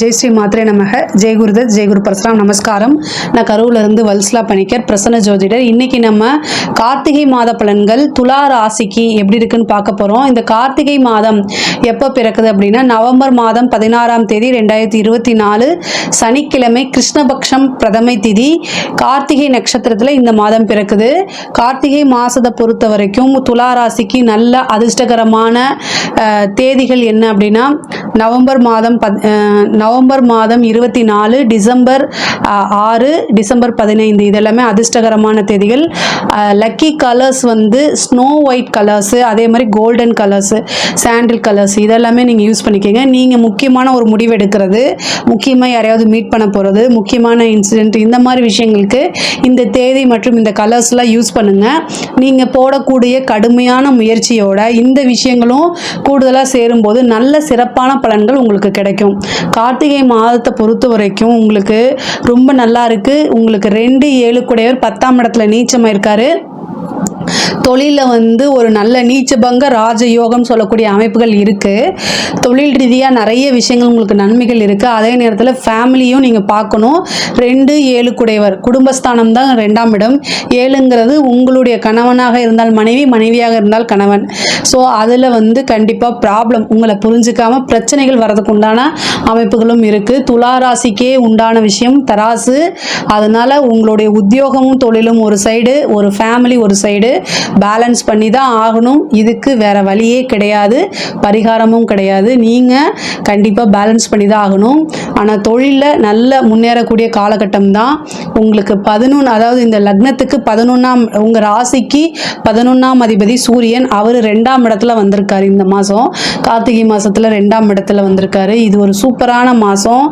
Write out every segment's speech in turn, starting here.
ஜெய் ஸ்ரீ மாத்ரே நமக. ஜெய் குருதத் ஜெய் குரு பரசுராம். நமஸ்காரம். நான் கரூர்லேருந்து வல்ஸ்லா பணிக்கர் பிரசன்ன ஜோதிடர். இன்னைக்கு நம்ம கார்த்திகை மாத பலன்கள் துலா ராசிக்கு எப்படி இருக்குன்னு பார்க்க போகிறோம் இந்த கார்த்திகை மாதம் எப்போ பிறக்குது அப்படின்னா நவம்பர் மாதம் பதினாறாம் தேதி ரெண்டாயிரத்தி இருபத்தி நாலு சனிக்கிழமை கிருஷ்ணபக்ஷம் பிரதமை திதி கார்த்திகை நட்சத்திரத்தில் இந்த மாதம் பிறக்குது. கார்த்திகை மாதத்தை பொறுத்த வரைக்கும் துலா ராசிக்கு நல்ல அதிர்ஷ்டகரமான தேதிகள் என்ன அப்படின்னா நவம்பர் மாதம் பத் நவம்பர் மாதம் இருபத்தி நாலு டிசம்பர் ஆறு டிசம்பர் பதினைந்து. இதெல்லாமே அதிர்ஷ்டகரமான தேதிகள். லக்கி கலர்ஸ் வந்து ஸ்னோ ஒயிட் கலர்ஸு அதே மாதிரி கோல்டன் கலர்ஸு சாண்டில் கலர்ஸ் இதெல்லாமே நீங்கள் யூஸ் பண்ணிக்கோங்க. நீங்கள் முக்கியமான ஒரு முடிவு எடுக்கிறது முக்கியமாக யாரையாவது மீட் பண்ண போகிறது முக்கியமான இன்சிடெண்ட் இந்த மாதிரி விஷயங்களுக்கு இந்த தேதி மற்றும் இந்த கலர்ஸ்லாம் யூஸ் பண்ணுங்கள் நீங்கள் போடக்கூடிய கடுமையான முயற்சியோட இந்த விஷயங்களும் கூடுதலாக சேரும்போது நல்ல சிறப்பான பலன்கள் உங்களுக்கு கிடைக்கும். கார்த்திகை மாதத்தை பொறுத்த வரைக்கும் உங்களுக்கு ரொம்ப நல்லா இருக்கு. உங்களுக்கு ரெண்டு ஏழு கூடையவர் பத்தாம் இடத்துல நீச்சமாக இருக்காரு தொழிலில் வந்து ஒரு நல்ல நீச்சபங்க ராஜயோகம் சொல்லக்கூடிய அமைப்புகள் இருக்குது தொழில் ரீதியாக நிறைய விஷயங்கள் உங்களுக்கு நன்மைகள் இருக்குது அதே நேரத்தில் ஃபேமிலியும் நீங்கள் பார்க்கணும். ரெண்டு ஏழு குடைவர் குடும்பஸ்தானம் தான் ரெண்டாம் இடம். ஏழுங்கிறது உங்களுடைய கணவனாக இருந்தால் மனைவி மனைவியாக இருந்தால் கணவன். ஸோ அதில் வந்து கண்டிப்பாக ப்ராப்ளம் உங்களை புரிஞ்சுக்காம பிரச்சனைகள் வரதுக்கு உண்டான அமைப்புகளும் இருக்குது துலா ராசிக்கே உண்டான விஷயம் தராசு. அதனால் உங்களுடைய உத்தியோகமும் தொழிலும் ஒரு சைடு ஒரு ஃபேமிலி ஒரு சைடு பேலன்ஸ் பண்ணி தான் ஆகணும். இதுக்கு வேற வழியே கிடையாது. பரிகாரமும் கிடையாது. நீங்கள் கண்டிப்பாக பேலன்ஸ் பண்ணி தான் ஆகணும். ஆனால் தொழிலில் நல்ல முன்னேறக்கூடிய காலகட்டம் தான் உங்களுக்கு பதினொன்று அதாவது இந்த லக்னத்துக்கு பதினொன்றாம் உங்கள் ராசிக்கு பதினொன்றாம் அதிபதி சூரியன். அவர் ரெண்டாம் இடத்துல வந்திருக்காரு இந்த மாதம் கார்த்திகை மாதத்தில் ரெண்டாம் இடத்துல வந்திருக்காரு. இது ஒரு சூப்பரான மாதம்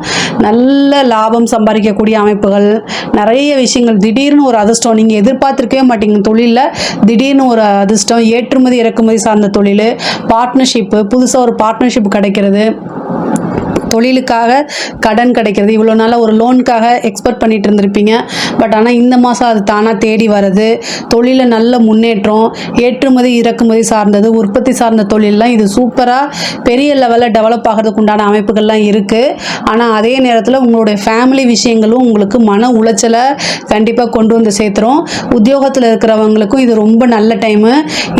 நல்ல லாபம் சம்பாதிக்கக்கூடிய அமைப்புகள். நிறைய விஷயங்கள். திடீர்னு ஒரு அதிர்ஷ்டம். நீங்கள் எதிர்பார்த்துருக்கவே மாட்டீங்க தொழிலில். திடீர்னு ஒரு அதிர்ஷ்டம் ஏற்றுமதி இறக்குமதி சார்ந்த தொழில் பார்ட்னர்ஷிப்பு புதுசாக ஒரு பார்ட்னர்ஷிப் கிடைக்கிறது. தொழிலுக்காக கடன் கிடைக்கிறது. இவ்வளோ நாளாக ஒரு லோனுக்காக எக்ஸ்பெக்ட் பண்ணிட்டு இருந்திருப்பீங்க. பட் ஆனால் இந்த மாதம் அது தானாக தேடி வர்றது. தொழிலில் நல்ல முன்னேற்றம் ஏற்றுமதி இறக்குமதி சார்ந்தது உற்பத்தி சார்ந்த தொழிலெலாம் இது சூப்பராக பெரிய லெவலில் டெவலப் ஆகிறதுக்கு உண்டான அமைப்புகள்லாம் இருக்குது ஆனால் அதே நேரத்தில் உங்களுடைய ஃபேமிலி விஷயங்களும் உங்களுக்கு மன உளைச்சலை கண்டிப்பாக கொண்டு வந்து சேர்த்துரும். உத்தியோகத்தில் இருக்கிறவங்களுக்கும் இது ரொம்ப நல்ல டைமு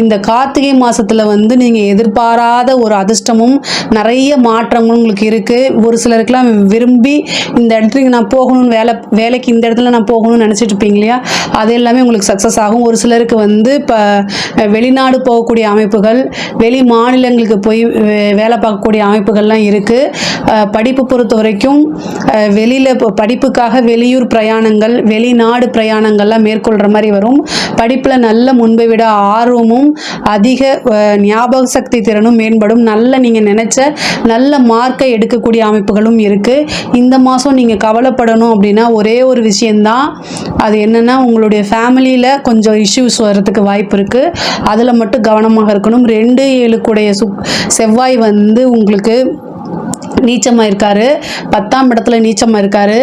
இந்த கார்த்திகை மாதத்தில் வந்து நீங்கள் எதிர்பாராத ஒரு அதிர்ஷ்டமும் நிறைய மாற்றங்களும் உங்களுக்கு இருக்குது ஒரு சிலருக்குலாம் விரும்பி இந்த இடத்துக்கு நான் போகணும்னு வேலை வேலைக்கு இந்த இடத்துல நான் போகணும்னு நினச்சிட்டு இருப்பீங்க இல்லையா? அது எல்லாமே உங்களுக்கு சக்ஸஸ் ஆகும். ஒரு சிலருக்கு வந்து இப்போ வெளிநாடு போகக்கூடிய அமைப்புகள் வெளி மாநிலங்களுக்கு போய் வே- வேலை பார்க்கக்கூடிய அமைப்புகள்லாம் இருக்குது படிப்பு பொறுத்த வரைக்கும் வெளியில் இப்போ படிப்புக்காக வெளியூர் பிரயாணங்கள் வெளிநாடு பிரயாணங்கள்லாம் மேற்கொள்கிற மாதிரி வரும். படிப்பில் நல்ல முன்பை விட ஆர்வமும் அதிக ஞாபக சக்தி திறனும் மேம்படும். நல்ல நீங்கள் நினச்ச நல்ல மார்க்கை எடுக்கக்கூடிய அமைப்புகளும் இருக்குது இந்த மாதம் நீங்கள் கவலைப்படணும் அப்படின்னா ஒரே ஒரு விஷயந்தான் அது என்னென்னா உங்களுடைய ஃபேமிலியில் கொஞ்சம் இஷ்யூஸ் வர்றதுக்கு வாய்ப்பு இருக்குது அதில் மட்டும் கவனமாக இருக்கணும். ரெண்டு ஏழு கூடைய சுக் செவ்வாய் வந்து உங்களுக்கு நீச்சமாக இருக்காரு பத்தாம் இடத்துல நீச்சமாக இருக்காரு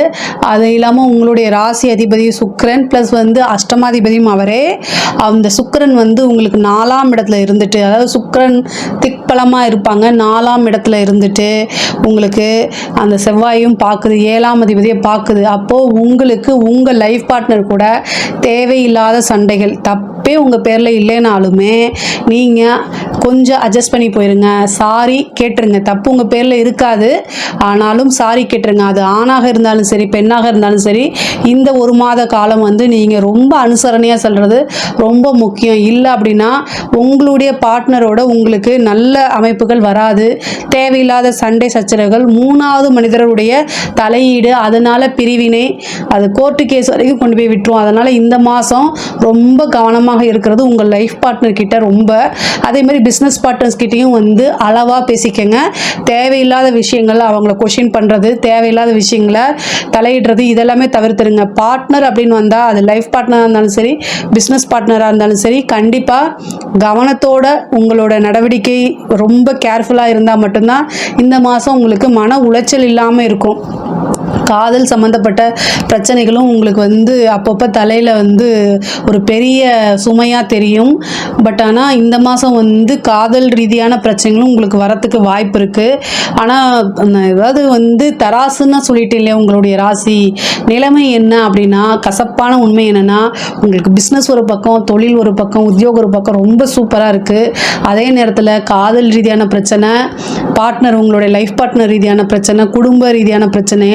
அது இல்லாமல் உங்களுடைய ராசி அதிபதி சுக்கரன் ப்ளஸ் வந்து அஷ்டமாதிபதியும் அவரே. அந்த சுக்கரன் வந்து உங்களுக்கு நாலாம் இடத்துல இருந்துட்டு அதாவது சுக்கரன் திக்பலமாக இருப்பாங்க. நாலாம் இடத்துல இருந்துட்டு உங்களுக்கு அந்த செவ்வாயும் பார்க்குது ஏழாம் அதிபதியை பார்க்குது அப்போது உங்களுக்கு உங்கள் லைஃப் பார்ட்னர் கூட தேவையில்லாத சண்டைகள் தப்பே உங்கள் பேரில் இல்லைனாலுமே நீங்கள் கொஞ்சம் அட்ஜஸ்ட் பண்ணி போயிருங்க. சாரி கேட்டுருங்க. தப்பு உங்கள் பேரில் இருக்காது. ஆனாலும் சாரி கேட்டுருங்க. அது ஆணாக இருந்தாலும் சரி பெண்ணாக இருந்தாலும் சரி இந்த ஒரு மாத காலம் வந்து நீங்கள் ரொம்ப அனுசரணையாக செல்வது ரொம்ப முக்கியம். இல்லை அப்படின்னா உங்களுடைய பார்ட்னரோட உங்களுக்கு நல்ல அமைப்புகள் வராது. தேவையில்லாத சண்டை சச்சரவுகள் மூணாவது மனிதருடைய தலையீடு அதனால் பிரிவினை அது கோர்ட்டு கேஸ் வரைக்கும் கொண்டு போய் விட்டுரும். அதனால் இந்த மாதம் ரொம்ப கவனமாக இருக்கிறது உங்கள் லைஃப் பார்ட்னர் கிட்ட ரொம்ப. அதே மாதிரி பிஸ்னஸ் பார்ட்னர்ஸ் கிட்டேயும் வந்து அளவாக பேசிக்கங்க. தேவையில்லாத விஷயம் விஷயங்கள் அவங்கள கொஷின் பண்ணுறது தேவையில்லாத விஷயங்களை தலையிடுறது இதெல்லாமே தவிர்த்துருங்க. பார்ட்னர் அப்படின்னு வந்தால் அது லைஃப் பார்ட்னராக இருந்தாலும் சரி பிஸ்னஸ் பார்ட்னராக இருந்தாலும் சரி கண்டிப்பாக கவனத்தோட உங்களோட நடவடிக்கை ரொம்ப கேர்ஃபுல்லாக இருந்தால் மட்டும்தான் இந்த மாதம் உங்களுக்கு மன உளைச்சல் இல்லாமல் இருக்கும். காதல் சம்மந்தப்பட்ட பிரச்சனைகளும் உங்களுக்கு வந்து அப்பப்போ தலையில் வந்து ஒரு பெரிய சுமையாக தெரியும். பட் ஆனால் இந்த மாதம் வந்து காதல் ரீதியான பிரச்சனைகளும் உங்களுக்கு வரத்துக்கு வாய்ப்பு இருக்குது ஆனால் ஏதாவது வந்து தராசுன்னு சொல்லிட்டு இல்லையா உங்களுடைய ராசி நிலைமை என்ன அப்படின்னா கசப்பான உண்மை என்னென்னா உங்களுக்கு பிஸ்னஸ் ஒரு பக்கம் தொழில் ஒரு பக்கம் உத்தியோகம் ஒரு பக்கம் ரொம்ப சூப்பராக இருக்குது அதே நேரத்தில் காதல் ரீதியான பிரச்சனை பார்ட்னர் உங்களுடைய லைஃப் பார்ட்னர் ரீதியான பிரச்சனை குடும்ப ரீதியான பிரச்சனை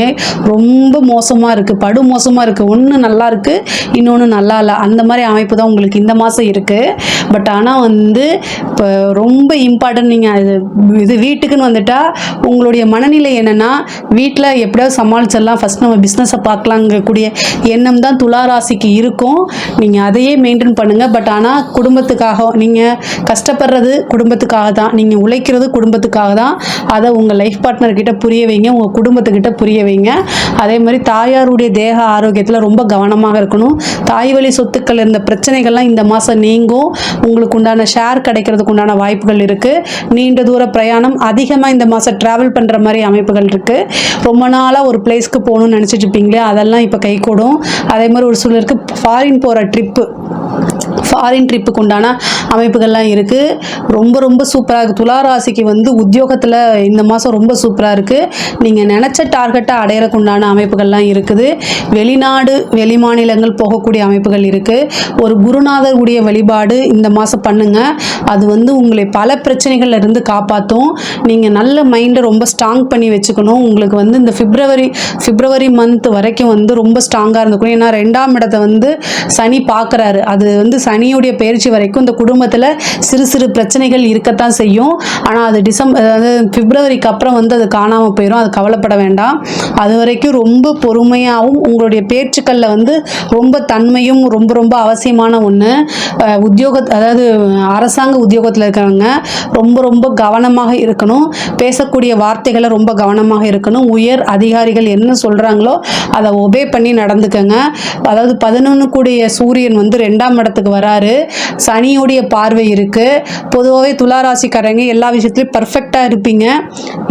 ரொம்ப மோசமாக இருக்குது படு மோசமாக இருக்குது ஒன்று நல்லா இருக்குது இன்னொன்று நல்லா இல்லை. அந்த மாதிரி அமைப்பு தான் உங்களுக்கு இந்த மாதம் இருக்குது பட் ஆனால் வந்து இப்போ ரொம்ப இம்பார்ட்டன்ட் நீங்கள் இது இது வீட்டுக்குன்னு வந்துட்டால் உங்களுடைய மனநிலை என்னென்னா வீட்டில் எப்படியாவது சமாளிச்சிடலாம். ஃபஸ்ட் நம்ம பிஸ்னஸை பார்க்கலாங்கக்கூடிய எண்ணம் தான் துளாராசிக்கு இருக்கும். நீங்கள் அதையே மெயின்டைன் பண்ணுங்கள் பட் ஆனால் குடும்பத்துக்காக நீங்கள் கஷ்டப்படுறது குடும்பத்துக்காக தான். நீங்கள் உழைக்கிறது குடும்பத்துக்காக தான். அதை உங்கள் லைஃப் பார்ட்னர்கிட்ட புரிய வைங்க. உங்கள் குடும்பத்துக்கிட்ட புரிய வைங்க. அதே மாதிரி தாயாருடைய தேக ஆரோக்கியத்தில் ரொம்ப கவனமாக இருக்கணும். தாய் வழி சொத்துக்கள் இருந்த பிரச்சனைகள்லாம் இந்த மாதம் நீங்கும். உங்களுக்கு உண்டான ஷேர் கிடைக்கிறதுக்கு உண்டான வாய்ப்புகள் இருக்குது நீண்ட தூர பிரயாணம் அதிகமாக இந்த மாதம் ட்ராவல் பண்ணுற மாதிரி அமைப்புகள் இருக்குது ரொம்ப நாளாக ஒரு பிளேஸ்க்கு போகணும்னு நினச்சிட்டு இருப்பீங்களே அதெல்லாம் இப்போ கைகூடும். அதே மாதிரி ஒரு சிலருக்கு ஃபாரின் போகிற ட்ரிப்பு ஃபாரின் ட்ரிப்புக்கு உண்டான அமைப்புகள்லாம் இருக்குது ரொம்ப ரொம்ப சூப்பராக இருக்குது துளாராசிக்கு வந்து உத்தியோகத்தில் இந்த மாதம் ரொம்ப சூப்பராக இருக்குது நீங்கள் நினச்ச டார்கெட்டை அடையிறக்கு உண்டான அமைப்புகள்லாம் இருக்குது. வெளிநாடு வெளிமாநிலங்கள் போகக்கூடிய அமைப்புகள் இருக்குது ஒரு குருநாதர் உடைய வழிபாடு இந்த மாதம் பண்ணுங்கள் அது வந்து உங்களை பல பிரச்சனைகள்ல இருந்து காப்பாற்றும் நீங்கள் நல்ல மைண்டை ரொம்ப ஸ்ட்ராங் பண்ணி வச்சுக்கணும். உங்களுக்கு வந்து இந்த பிப்ரவரி பிப்ரவரி மந்த் வரைக்கும் வந்து ரொம்ப ஸ்ட்ராங்காக இருந்துக்கணும். ஏன்னா ரெண்டாம் இடத்தை வந்து சனி பார்க்குறாரு அது வந்து சனி சனியுடைய பயிற்சி வரைக்கும் இந்த குடும்பத்தில் சிறு சிறு பிரச்சனைகள் இருக்கத்தான் செய்யும். ஆனால் அது டிசம்பர் அதாவது பிப்ரவரிக்கு அப்புறம் வந்து அது காணாமல் போயிடும் அது கவலைப்பட வேண்டாம். அது வரைக்கும் ரொம்ப பொறுமையாகவும் உங்களுடைய பேச்சுக்களில் வந்து ரொம்ப தன்மையும் ரொம்ப ரொம்ப அவசியமான ஒன்று உத்தியோக அதாவது அரசாங்க உத்தியோகத்தில் இருக்கிறவங்க ரொம்ப ரொம்ப கவனமாக இருக்கணும். பேசக்கூடிய வார்த்தைகளை ரொம்ப கவனமாக இருக்கணும். உயர் அதிகாரிகள் என்ன சொல்கிறாங்களோ அதை ஒபே பண்ணி நடந்துக்கங்க. அதாவது பதினொன்று கூடிய சூரியன் வந்து ரெண்டாம் இடத்துக்கு வராரு சனியுடைய பார்வை இருக்குது பொதுவாகவே துளாராசிக்காரங்க எல்லா விஷயத்துலையும் பர்ஃபெக்டாக இருப்பீங்க.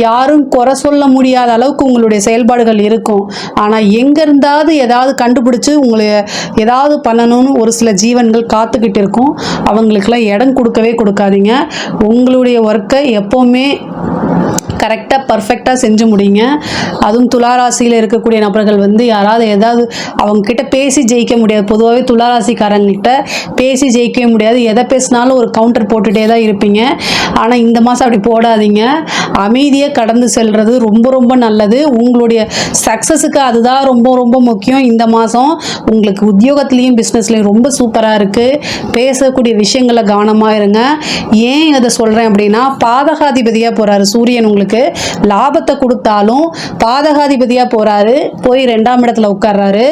யாரும் குறை சொல்ல முடியாத அளவுக்கு உங்களுடைய செயல்பாடுகள் இருக்கும். ஆனால் எங்கே இருந்தாவது ஏதாவது கண்டுபிடிச்சி உங்களை ஏதாவது பண்ணணும்னு ஒரு சில ஜீவன்கள் காத்துக்கிட்டு இருக்கும். அவங்களுக்கெல்லாம் இடம் கொடுக்கவே கொடுக்காதீங்க. உங்களுடைய ஒர்க்கை எப்போவுமே கரெக்டாக பர்ஃபெக்டாக செஞ்சு முடியுங்க அதுவும் துளாராசியில் இருக்கக்கூடிய நபர்கள் வந்து யாராவது ஏதாவது அவங்கக்கிட்ட பேசி ஜெயிக்க முடியாது. பொதுவாகவே துளாராசிக்காரங்கிட்ட பேசி ஜெயிக்கவே முடியாது. எதை பேசினாலும் ஒரு கவுண்டர் போட்டுகிட்டே தான் இருப்பீங்க. ஆனால் இந்த மாதம் அப்படி போடாதீங்க. அமைதியாக கடந்து செல்வது ரொம்ப ரொம்ப நல்லது. உங்களுடைய சக்ஸஸுக்கு அதுதான் ரொம்ப ரொம்ப முக்கியம். இந்த மாதம் உங்களுக்கு உத்தியோகத்துலேயும் பிஸ்னஸ்லேயும் ரொம்ப சூப்பராக இருக்குது பேசக்கூடிய விஷயங்களை கவனமாக இருங்க. ஏன் அதை சொல்கிறேன் அப்படின்னா பாதகாதிபதியாக போகிறாரு சூரியன் உங்களுக்கு. லாபத்தை கொடுத்தாலும் பாதகாதிபதியாக போகிறாரு போய் ரெண்டாம் இடத்துல உட்கார்றாரு.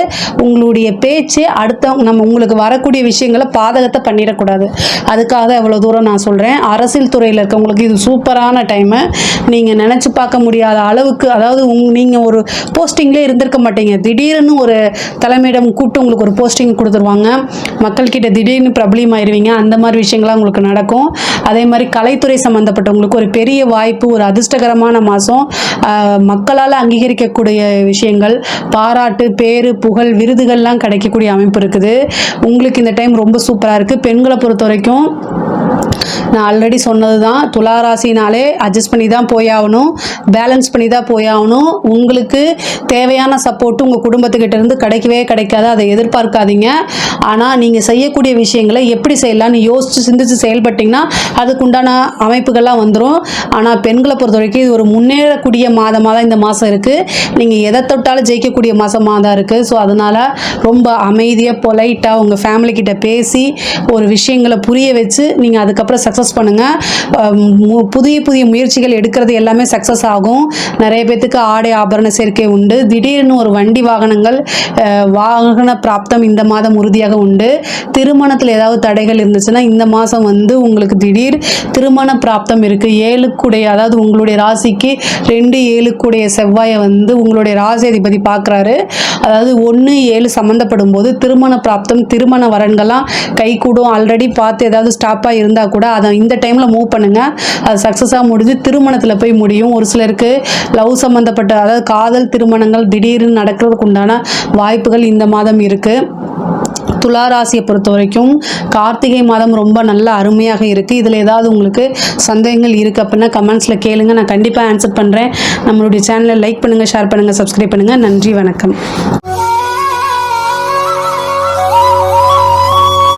உங்களுடைய பேச்சு அடுத்த நம்ம உங்களுக்கு வரக்கூடிய விஷயங்களை பாதகத்தை பண்ணிடக்கூடாது. அதுக்காக தான் தூரம் நான் சொல்கிறேன் அரசியல் துறையில் இருக்கவங்களுக்கு இது சூப்பரான டைமு நீங்கள் நினச்சி பார்க்க முடியாத அளவுக்கு அதாவது உங் நீங்கள் ஒரு போஸ்டிங்லேயே இருந்திருக்க மாட்டீங்க. திடீர்னு ஒரு தலைமையிடம் கூப்பிட்டு உங்களுக்கு ஒரு போஸ்டிங் கொடுத்துருவாங்க. மக்கள்கிட்ட திடீர்னு பிரபலியம் ஆயிருவீங்க. அந்த மாதிரி விஷயங்கள்லாம் உங்களுக்கு நடக்கும். அதே மாதிரி கலைத்துறை சம்மந்தப்பட்டவங்களுக்கு ஒரு பெரிய வாய்ப்பு ஒரு அதிர்ஷ்டகரமான மாதம் மக்களால் அங்கீகரிக்கக்கூடிய விஷயங்கள் பாராட்டு பேரு புகழ் விருதுகள்லாம் கிடைக்கக்கூடிய அமைப்பு இருக்குது. உங்களுக்கு இந்த டைம் ரொம்ப சூப்பராக இருக்குது பெண்களை பொறுத்த வரைக்கும் நான் ஆல்ரெடி சொன்னது தான் துளாராசினாலே அட்ஜஸ்ட் பண்ணி தான் போயாகணும். பேலன்ஸ் பண்ணி தான் போயாகணும். உங்களுக்கு தேவையான சப்போர்ட்டு உங்கள் குடும்பத்துக்கிட்ட இருந்து கிடைக்கவே கிடைக்காது. அதை எதிர்பார்க்காதீங்க. ஆனால் நீங்கள் செய்யக்கூடிய விஷயங்களை எப்படி செய்யலாம்னு யோசித்து சிந்திச்சு செயல்பட்டிங்கன்னா அதுக்குண்டான அமைப்புகள்லாம் வந்துடும் ஆனால் பெண்களை பொறுத்த வரைக்கும் இது ஒரு முன்னேறக்கூடிய மாதமாக தான் இந்த மாதம் இருக்குது நீங்கள் எதை தொட்டாலும் ஜெயிக்கக்கூடிய மாதமாக தான் இருக்குது ஸோ அதனால் ரொம்ப அமைதியாக பொலைட்டாக உங்கள் ஃபேமிலி கிட்ட பேசி ஒரு விஷயங்களை புரிய வச்சு நீங்கள் அதுக்கப்புறம் சக்ஸஸ் பண்ணுங்கள் புதிய புதிய முயற்சிகள் எடுக்கிறது எல்லாமே சக்ஸஸ் ஆகும். நிறைய பேத்துக்கு ஆடை ஆபரண சேர்க்கை உண்டு. திடீர்னு ஒரு வண்டி வாகனங்கள் வாகன பிராப்தம் இந்த மாதம் உறுதியாக உண்டு. திருமணத்தில் ஏதாவது தடைகள் இருந்துச்சுன்னா இந்த மாதம் வந்து உங்களுக்கு திடீர் திருமண பிராப்தம் இருக்குது ஏழுக்குடைய அதாவது உங்களுடைய ராசிக்கு ரெண்டு ஏழுக்குடைய செவ்வாயை வந்து உங்களுடைய ராசி அதிபதி பார்க்குறாரு அதாவது ஒன்று ஏழு சம்மந்தப்படும் போது திருமண பிராப்தம் திருமண வரன்கள்லாம் கைகூடும். ஆல்ரெடி பார்த்து ஏதாவது ஸ்டாப்பாக இருந்தால் கூட அதை இந்த டைமில் மூவ் பண்ணுங்கள் அது சக்ஸஸாக முடிஞ்சு திருமணத்தில் போய் முடியும். ஒரு சிலருக்கு லவ் சம்மந்தப்பட்ட அதாவது காதல் திருமணங்கள் திடீர்னு நடக்கிறதுக்கு உண்டான வாய்ப்புகள் இந்த மாதம் இருக்குது துலா ராசியை பொறுத்த வரைக்கும் கார்த்திகை மாதம் ரொம்ப நல்ல அருமையாக இருக்குது இதில் ஏதாவது உங்களுக்கு சந்தேகங்கள் இருக்குது அப்படின்னா கமெண்ட்ஸில் கேளுங்க. நான் கண்டிப்பாக ஆன்சர் பண்ணுறேன் நம்மளுடைய சேனலை லைக் பண்ணுங்கள் ஷேர் பண்ணுங்கள் சப்ஸ்கிரைப் பண்ணுங்கள் நன்றி வணக்கம்.